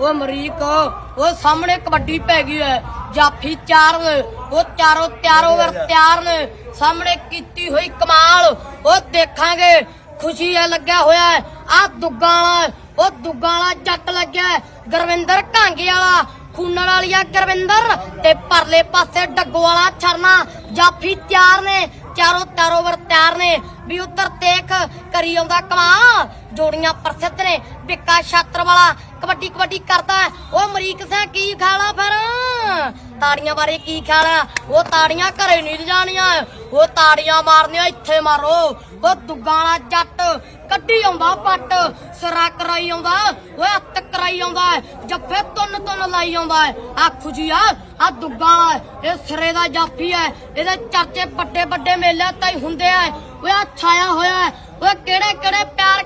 ਉਹ ਅਮਰੀਕ ਉਹ ਸਾਹਮਣੇ ਕਬੱਡੀ ਪੈ ਗਈ ਹੈ ਜਾਫੀ ਚਾਰ ਉਹ ਚਾਰੋਂ ਤਿਆਰੋ ਵਰ ਤਿਆਰ ਨੇ ਸਾਹਮਣੇ ਕੀਤੀ ਹੋਈ ਕਮਾਲ। ਉਹ ਦੇਖਾਂਗੇ, ਖੁਸ਼ੀ ਹੈ ਲੱਗਿਆ ਹੋਇਆ ਆ ਦੁੱਗਾਂ ਵਾਲਾ ਉਹ ਦੁੱਗਾਂ ਵਾਲਾ ਜੱਟ ਲੱਗਿਆ ਗੁਰਵਿੰਦਰ ਘਾਂਗੇ ਵਾਲਾ, ਖੂਨਣ ਵਾਲੀਆ ਗੁਰਵਿੰਦਰ। ਤੇ ਪਰਲੇ ਪਾਸੇ ਡੱਗੋ ਵਾਲਾ ਛਰਨਾ, ਜਾਫੀ ਤਿਆਰ ਨੇ, ਚਾਰੋਂ ਤਾਰੋ ਵਰ ਤਿਆਰ ਨੇ। ਵੀ ਉਧਰ ਦੇਖ, ਕਰੀ ਆਉਂਦਾ ਕਮਾਲ। ਜੋੜੀਆਂ ਪ੍ਰਸਿੱਧ ਨੇ ਬਿੱਕਾ ਛਾਤਰ ਵਾਲਾ ਕਬੱਡੀ ਕਬੱਡੀ ਕਰਦਾ ਹੈ। ਉਹ ਅਮਰੀਕ ਸਿੰਘ ਕੀ ਖਾਲਾ ਫਿਰ? ਤਾੜੀਆਂ ਬਾਰੇ ਕੀ ਖਿਆਲ ਹੈ ਉਹ ਤਾੜੀਆਂ ਘਰੇ ਨਹੀਂ ਜਾਣੀਆਂ ਉਹ ਤਾੜੀਆਂ ਮਾਰਨੀਆਂ, ਇੱਥੇ ਮਾਰੋ। ਉਹ ਦੁੱਗਾਂ ਜੱਟ ਕੱਢੀ ਆਉਂਦਾ ਪੱਟ। ਸਿਰਾ ਕਰਾਈ ਆਉਂਦਾ, ਓਏ ਹੱਥ ਕਰਾਈ ਆਉਂਦਾ ਜੱਫੇ ਤੁੰਨ ਤੁੰਨ ਲਾਈ ਆਉਂਦਾ ਹੈ। ਆ ਖੁਜੀਆ ਆ ਦੁੱਗਾਂ ਇਹ ਸਿਰੇ ਦਾ ਜਾਫੀ ਹੈ। ਇਹਦੇ ਚਰਚੇ ਵੱਡੇ ਵੱਡੇ ਮੇਲੇ ਤਾਈ ਹੁੰਦੇ ਆ। ਓਏ ਆ ਛਾਇਆ ਹੋਇਆ ਹੈ। ਓਏ ਕਿਹੜੇ ਕਿਹੜੇ ਪਿਆਰ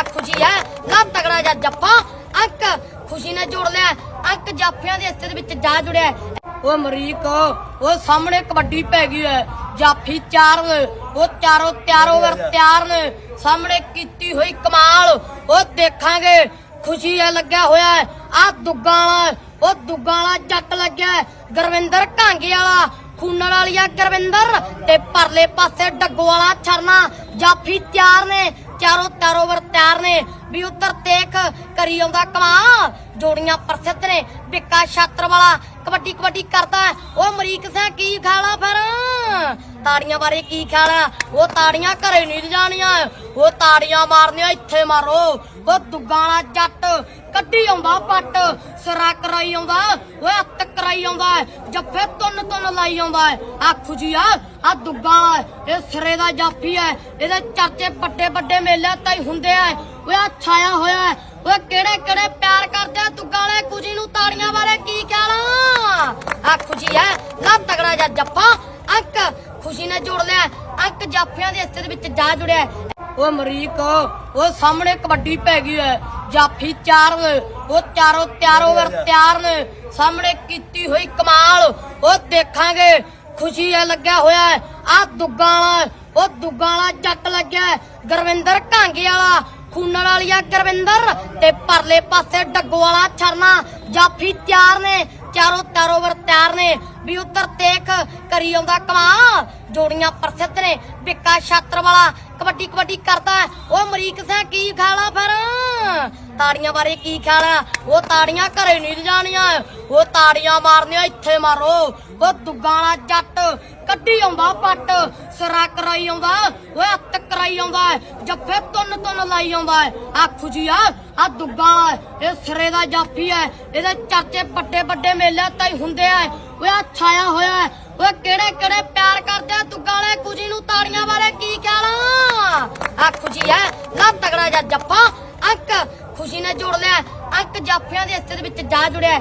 ਆ ਆ ਹੈ। ਨਾ ਤਗੜਾ ਜਾ ਜੱਫਾ। ਅੰਕ ਖੁਸ਼ੀ ਨੇ ਜੋੜ ਲਿਆ। ਅੰਕ ਜਾਫਿਆਂ ਦੇ ਹਿੱਸੇ ਦੇ ਵਿੱਚ ਜਾ ਜੁੜਿਆ। ਹੈ। ਉਹ ਅਮਰੀਕ, ਉਹ ਸਾਹਮਣੇ ਕਬੱਡੀ ਪੈ ਗਈ ਹੈ। ਜਾਫੀ ਚਾਰ ਉਹ ਚਾਰੋਂ ਤਿਆਰੋ ਵਰ ਤਿਆਰ ਨੇ ਸਾਹਮਣੇ ਕੀਤੀ ਹੋਈ ਕਮਾਲ। ਉਹ ਦੇਖਾਂਗੇ। ਖੁਸ਼ੀ ਹੈ, ਲੱਗਿਆ ਹੋਇਆ ਹੈ। ਆ ਦੁੱਗਾਂ ਵਾਲਾ, ਉਹ ਦੁੱਗਾਂ ਵਾਲਾ ਜੱਟ ਲੱਗਿਆ ਗੁਰਵਿੰਦਰ ਘਾਂਗੇ ਵਾਲਾ, ਖੂਨਣ ਵਾਲੀਆ ਗੁਰਵਿੰਦਰ। ਤੇ ਪਰਲੇ ਪਾਸੇ ਡੱਗੋ ਵਾਲਾ ਛਰਨਾ। ਜਾਫੀ ਤਿਆਰ ਨੇ। ਚਾਰੋਂ ਤਾਰੋ ਵਰ ਤਿਆਰ ਨੇ। ਵੀ ਉੱਧਰ ਦੇਖ, ਕਰੀ ਆਉਂਦਾ ਕਮਾ ਜੋੜੀਆਂ ਪ੍ਰਸਿੱਧ ਨੇ। ਬਿੱਕਾ ਛਾਤਰ ਵਾਲਾ ਕਬੱਡੀ ਕਬੱਡੀ ਕਰਦਾ ਉਹ ਅਮਰੀਕ ਸਿੰਘ ਕੀ ਖਾਲਾ ਫਿਰ? ਤਾੜੀਆਂ ਬਾਰੇ ਕੀ ਖਿਆਲ ਆ? ਉਹ ਤਾੜੀਆਂ ਘਰੇ ਨਹੀਂ ਜਾਣੀਆਂ ਉਹ ਤਾੜੀਆਂ ਮਾਰਨੀਆਂ, ਇੱਥੇ ਮਾਰੋ। ਉਹ ਦੁੱਗਾਂ ਵਾਲਾ ਜੱਟ ਕੱਢੀ ਆਉਂਦਾ ਪੱਟ। ਸਰਾ ਕਰਾਈ ਆਉਂਦਾ ਓਏ ਹੱਥ ਕਰਾਈ ਆਉਂਦਾ ਜੱਫੇ ਤੁੰਨ ਤੁੰਨ ਲਾਈ ਆਉਂਦਾ ਹੈ। ਆ ਆ ਦੁੱਗਾਂ ਇਹ ਸਿਰੇ ਦਾ ਜਾਫੀ ਹੈ, ਇਹਦੇ ਚਾਚੇ ਵੱਡੇ ਵੱਡੇ ਮੇਲੇ ਤਾਈ ਹੁੰਦੇ ਆ। ਓਏ ਆ ਛਾਇਆ ਹੋਇਆ ਹੈ। ਓਏ ਕਿਹੜੇ ਕਿਹੜੇ ਪਿਆਰ ਕਰਦੇ ਆ ਦੁੱਗਾਂ ਵਾਲੇ? ਕੁਜੀ ਨੂੰ ਤਾੜੀਆਂ ਬਾਰੇ ਕੀ ਖਿਆਲ ਆ? ਆ ਹੈ ਨਾ ਤਗੜਾ ਜਾ ਜੱਫਾ। ਅੰਕ ਖੁਸ਼ੀ ਨੇ ਜੋੜ ਲਿਆ। ਅੰਕ ਜਾਫੀਆਂ ਦੇ ਹਿੱਸੇ ਦੇ ਵਿੱਚ ਜਾ ਜੁੜਿਆ ਹੈ। ਉਹ ਅਮਰੀਕ ਉਹ ਸਾਹਮਣੇ ਕਬੱਡੀ ਪੈ ਗਈ ਹੈ। ਜਾਫੀ ਚਾਰ ਉਹ ਚਾਰੋ ਤਿਆਰੋ ਵਰ ਤਿਆਰ ਨੇ ਸਾਹਮਣੇ ਕੀਤੀ ਹੋਈ ਕਮਾਲ। ਉਹ ਦੇਖਾਂਗੇ। ਖੁਸ਼ੀ ਹੈ, ਲੱਗਿਆ ਹੋਇਆ ਆ ਦੁੱਗਾਂ ਵਾਲਾ ਉਹ ਦੁੱਗਾਂ ਵਾਲਾ ਜੱਟ ਲੱਗਿਆ ਗੁਰਵਿੰਦਰ ਘਾਂਗੇ ਵਾਲਾ, ਖੂਨਣ ਵਾਲੀਆ ਗੁਰਵਿੰਦਰ। ਤੇ ਪਰਲੇ ਪਾਸੇ ਡੱਗੋ ਵਾਲਾ ਛਰਨਾ, ਜਾਫੀ ਤਿਆਰ ਨੇ, ਚਾਰੋਂ ਤਾਰੋ ਵਰ ਤਿਆਰ ਨੇ। ਵੀ ਉਧਰ ਦੇਖ, ਕਰੀ ਆਉਂਦਾ ਕਮਾ ਜੋੜੀਆਂ ਪ੍ਰਸਿੱਧ ਨੇ ਬਿੱਕਾ ਛਾਤਰ ਵਾਲਾ। ਕਬੱਡੀ ਕਬੱਡੀ ਕਰਦਾ ਹੈ। ਉਹ ਅਮਰੀਕ ਸਿੰਘ ਕੀ ਖਾਲਾ ਫਿਰ? ਤਾੜੀਆਂ ਬਾਰੇ ਕੀ ਖਿਆਲ ਆ? ਉਹ ਤਾੜੀਆਂ ਘਰੇ ਨਹੀਂ ਜਾਣੀਆਂ ਉਹ ਤਾੜੀਆਂ ਮਾਰਨੀਆਂ, ਇੱਥੇ ਮਾਰੋ। ਉਹ ਦੁੱਗਾਂ ਜੱਟ ਕੱਢੀ ਆਉਂਦਾ, ਪੱਟ। ਸਿਰਾ ਕਰਾਈ ਆਉਂਦਾ, ਓਏ ਹੱਥ ਕਰਾਈ ਆਉਂਦਾ ਜੱਫੇ ਤੁੰਨ ਤੁੰਨ ਲਾਈ ਆਉਂਦਾ ਹੈ। ਆ ਆ ਦੁੱਗਾਂ ਇਹ ਸਿਰੇ ਦਾ ਜਾਫੀ ਹੈ। ਇਹਦੇ ਚਰਚੇ ਵੱਡੇ ਵੱਡੇ ਮੇਲੇ ਤਾਈ ਹੁੰਦੇ ਆ। ਓਏ ਆ ਛਾਇਆ ਹੋਇਆ ਹੈ। ਓਏ, ਕਿਹੜੇ ਕਿਹੜੇ ਪਿਆਰ ਕਰਦੇ ਆ ਦੁੱਗਾਂ ਵਾਲੇ? ਕੁਜੀ ਨੂੰ ਤਾੜੀਆਂ ਬਾਰੇ ਕੀ ਖਿਆਲ ਆ? ਜੀ ਖੁਜੀ ਹੈ ਨਾ ਤਗੜਾ ਜਾ ਜੱਫਾ। ਅੰਕ ਖੁਸ਼ੀ ਨੇ ਜੋੜ ਲਿਆ। ਅੰਕ ਜਾਫਿਆਂ ਦੇ ਹਿੱਸੇ ਦੇ ਵਿੱਚ ਜਾ ਜੁੜਿਆ।